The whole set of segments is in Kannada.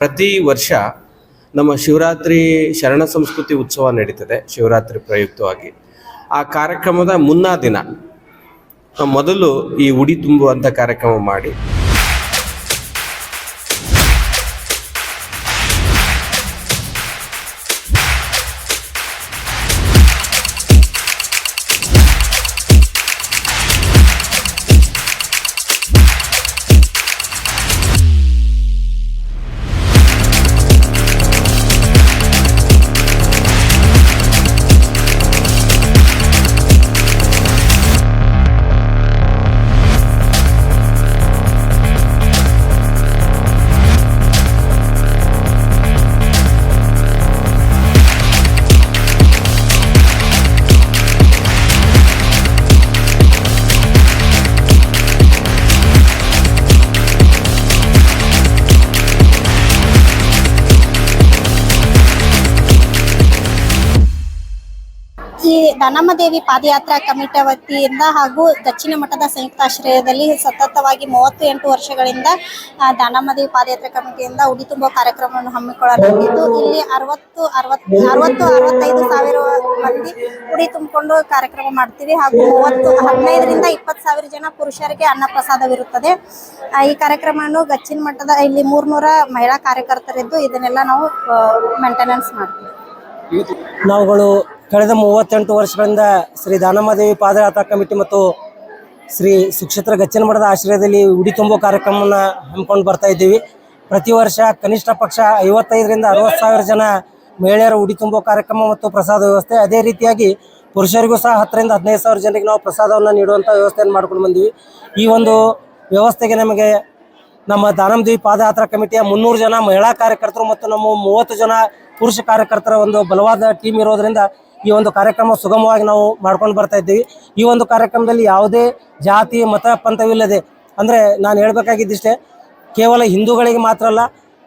ಪ್ರತಿ ವರ್ಷ ನಮ್ಮ ಶಿವರಾತ್ರಿ ಶರಣ ಸಂಸ್ಕೃತಿ ಉತ್ಸವ ನಡೀತದೆ, ಶಿವರಾತ್ರಿ ಪ್ರಯುಕ್ತವಾಗಿ. ಆ ಕಾರ್ಯಕ್ರಮದ ಮುನ್ನಾ ದಿನ, ಮೊದಲು ಈ ಉಡಿ ತುಂಬುವಂಥ ಕಾರ್ಯಕ್ರಮ ಮಾಡಿ ಈ ದಾನಮ್ಮ ದೇವಿ ಪಾದಯಾತ್ರಾ ಕಮಿಟಿ ವತಿಯಿಂದ ಹಾಗೂ ದಕ್ಷಿಣ ಮಠದ ಸಂಯುಕ್ತಾಶ್ರಯದಲ್ಲಿ ಸತತವಾಗಿ ಮೂವತ್ತು ಎಂಟು ವರ್ಷಗಳಿಂದ ಆ, ದಾನಮ್ಮ ದೇವಿ ಪಾದಯಾತ್ರಾ ಕಮಿಟಿಯಿಂದ ಉಡಿ ತುಂಬುವ ಕಾರ್ಯಕ್ರಮವನ್ನು ಹಮ್ಮಿಕೊಳ್ಳಲಾಗಿದ್ದು ಇಲ್ಲಿ ಅರವತ್ತು ಅರವತ್ತು ಅರವತ್ತು ಅರವತ್ತೈದು ಸಾವಿರ ಮಂದಿ ಉಡಿ ತುಂಬಿಕೊಂಡು ಕಾರ್ಯಕ್ರಮ ಮಾಡ್ತೀವಿ. ಹಾಗೂ ಮೂವತ್ತು ಹದಿನೈದರಿಂದ ಇಪ್ಪತ್ತು ಸಾವಿರ ಜನ ಪುರುಷರಿಗೆ ಅನ್ನ ಪ್ರಸಾದವಿರುತ್ತದೆ. ಆ, ಈ ಕಾರ್ಯಕ್ರಮವನ್ನು ಗಚ್ಚಿನ ಮಠದ ಇಲ್ಲಿ ಮೂರ್ನೂರ ಮಹಿಳಾ ಕಾರ್ಯಕರ್ತರಿದ್ದು ಇದನ್ನೆಲ್ಲ ನಾವು ಮೇಂಟೆನೆನ್ಸ್ ಮಾಡ್ತೀವಿ. ನಾವುಗಳು ಕಳೆದ ಮೂವತ್ತೆಂಟು ವರ್ಷಗಳಿಂದ ಶ್ರೀ ದಾನಮ್ಮದೇವಿ ಪಾದಯಾತ್ರಾ ಕಮಿಟಿ ಮತ್ತು ಶ್ರೀ ಸುಕ್ಷೇತ್ರ ಗಚ್ಚನಮಠದ ಆಶ್ರಯದಲ್ಲಿ ಉಡಿ ತುಂಬೋ ಕಾರ್ಯಕ್ರಮವನ್ನು ಹಮ್ಮಿಕೊಂಡು ಬರ್ತಾ ಇದ್ದೀವಿ. ಪ್ರತಿ ವರ್ಷ ಕನಿಷ್ಠ ಪಕ್ಷ ಐವತ್ತೈದರಿಂದ ಅರವತ್ತು ಸಾವಿರ ಜನ ಮಹಿಳೆಯರ ಉಡಿ ತುಂಬೋ ಕಾರ್ಯಕ್ರಮ ಮತ್ತು ಪ್ರಸಾದ ವ್ಯವಸ್ಥೆ. ಅದೇ ರೀತಿಯಾಗಿ ಪುರುಷರಿಗೂ ಸಹ ಹತ್ತರಿಂದ ಹದಿನೈದು ಸಾವಿರ ಜನರಿಗೆ ನಾವು ಪ್ರಸಾದವನ್ನು ನೀಡುವಂಥ ವ್ಯವಸ್ಥೆಯನ್ನು ಮಾಡ್ಕೊಂಡು ಬಂದೀವಿ. ಈ ಒಂದು ವ್ಯವಸ್ಥೆಗೆ ನಮಗೆ ನಮ್ಮ ದಾನಮದೇವಿ ಪಾದಯಾತ್ರಾ ಕಮಿಟಿಯ ಮುನ್ನೂರು ಜನ ಮಹಿಳಾ ಕಾರ್ಯಕರ್ತರು ಮತ್ತು ನಮ್ಮ ಮೂವತ್ತು ಜನ ಪುರುಷ ಕಾರ್ಯಕರ್ತರ ಒಂದು ಬಲವಾದ ಟೀಮ್ ಇರೋದ್ರಿಂದ ಈ ಒಂದು ಕಾರ್ಯಕ್ರಮ ಸುಗಮವಾಗಿ ನಾವು ಮಾಡ್ಕೊಂಡು ಬರ್ತಾ ಇದ್ದೀವಿ. ಈ ಒಂದು ಕಾರ್ಯಕ್ರಮದಲ್ಲಿ ಯಾವುದೇ ಜಾತಿ, ಮತ, ಪಂಥವಿಲ್ಲದೆ, ಅಂದರೆ ನಾನು ಹೇಳಬೇಕಾಗಿದ್ದಿಷ್ಟೇ, ಕೇವಲ ಹಿಂದೂಗಳಿಗೆ ಮಾತ್ರ ಅಲ್ಲ,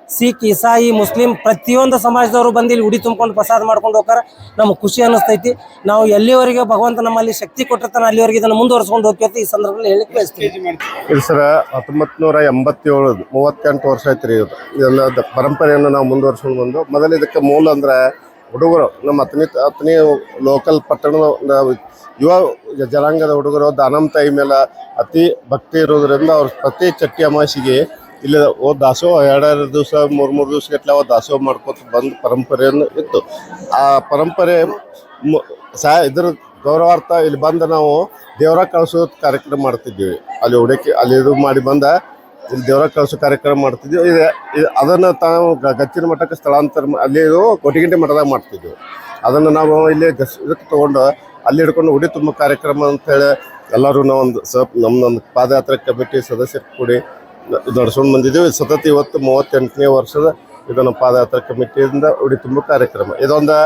ಸಿಖ್, ಇಸಾಯಿ, ಮುಸ್ಲಿಂ ಪ್ರತಿಯೊಂದು ಸಮಾಜದವರು ಬಂದು ಇಲ್ಲಿ ಉಡಿ ತುಂಬ್ಕೊಂಡು ಪ್ರಸಾದ ಮಾಡ್ಕೊಂಡು ಹೋಗ್ತಾರೆ. ನಮಗೆ ಖುಷಿ ಅನ್ನಿಸ್ತೈತಿ. ನಾವು ಎಲ್ಲಿವರೆಗೆ ಭಗವಂತ ನಮ್ಮಲ್ಲಿ ಶಕ್ತಿ ಕೊಟ್ಟಿರ್ತಾನೆ ಅಲ್ಲಿವರೆಗೆ ಇದನ್ನು ಮುಂದುವರ್ಸ್ಕೊಂಡು ಹೋಗ್ತೈತಿ ಈ ಸಂದರ್ಭದಲ್ಲಿ ಹೇಳಿಕ್ಕೆ ಬಯಸ್ತೀವಿ ಸರ ಹತ್ತೊಂಬತ್ತು ನೂರ ಎಂಬತ್ತೇಳು ಮೂವತ್ತೆಂಟು ವರ್ಷ ಐತ್ರಿ ಇದು. ಇದೆಲ್ಲ ಪರಂಪರೆಯನ್ನು ನಾವು ಮುಂದುವರ್ಸ್ಕೊಂಡು ಬಂದು, ಮೊದಲು ಇದಕ್ಕೆ ಮೂಲ ಅಂದ್ರೆ ಹುಡುಗರು, ನಮ್ಮ ಹತ್ತನೇ ಹತ್ತನೇ ಲೋಕಲ್ ಪಟ್ಟಣದ ಯುವ ಜನಾಂಗದ ಹುಡುಗರು ದಾನಮ್ ತಾಯಿ ಮೇಲೆ ಅತಿ ಭಕ್ತಿ ಇರೋದ್ರಿಂದ ಅವ್ರು ಪ್ರತಿ ಚಟ್ಟಿ ಅಮಾಸಿಗೆ ಇಲ್ಲಿ ಓ ದಾಸೋಹ ಎರಡೆರಡು ದಿವಸ ಮೂರು ಮೂರು ದಿವಸಗಟ್ಟಲೆ ಅವ ದಾಸೋಹ ಮಾಡ್ಕೊತ ಬಂದು ಪರಂಪರೆಯನ್ನು ಇತ್ತು. ಆ ಪರಂಪರೆ ಸಹ ಇದ್ರ ಗೌರವಾರ್ಥ ಇಲ್ಲಿ ಬಂದು ನಾವು ದೇವರ ಕಳಿಸೋ ಕಾರ್ಯಕ್ರಮ ಮಾಡ್ತಿದ್ದೀವಿ. ಅಲ್ಲಿ ಹುಡುಕಿ ಅಲ್ಲಿ ಇದು ಮಾಡಿ ಬಂದ ಇಲ್ಲಿ ದೇವರ ಕಳಿಸೋ ಕಾರ್ಯಕ್ರಮ ಮಾಡ್ತಿದ್ವಿ. ಇದು ಅದನ್ನು ತಾವು ಗಚ್ಚಿನ ಮಠಕ್ಕೆ ಸ್ಥಳಾಂತರ ಅಲ್ಲಿ ಕೋಟಿಗಂಟೆ ಮಠದಾಗ ಮಾಡ್ತಿದ್ವಿ. ಅದನ್ನು ನಾವು ಇಲ್ಲಿ ಗಸ್, ಇದಕ್ಕೆ ತೊಗೊಂಡು ಅಲ್ಲಿ ಹಿಡ್ಕೊಂಡು ಉಡಿ ತುಂಬ ಕಾರ್ಯಕ್ರಮ ಅಂತೇಳಿ ಎಲ್ಲರೂ ನಾವೊಂದು ಸ ನಮ್ಮದೊಂದು ಪಾದಯಾತ್ರೆ ಕಮಿಟಿ ಸದಸ್ಯರು ಕೂಡಿ ನಡ್ಸ್ಕೊಂಡು ಬಂದಿದ್ದೀವಿ. ಸತತ ಇವತ್ತು ಮೂವತ್ತೆಂಟನೇ ವರ್ಷದ ಇದನ್ನು ಪಾದಯಾತ್ರೆ ಕಮಿಟಿಯಿಂದ ಉಡಿ ತುಂಬ ಕಾರ್ಯಕ್ರಮ. ಇದೊಂದು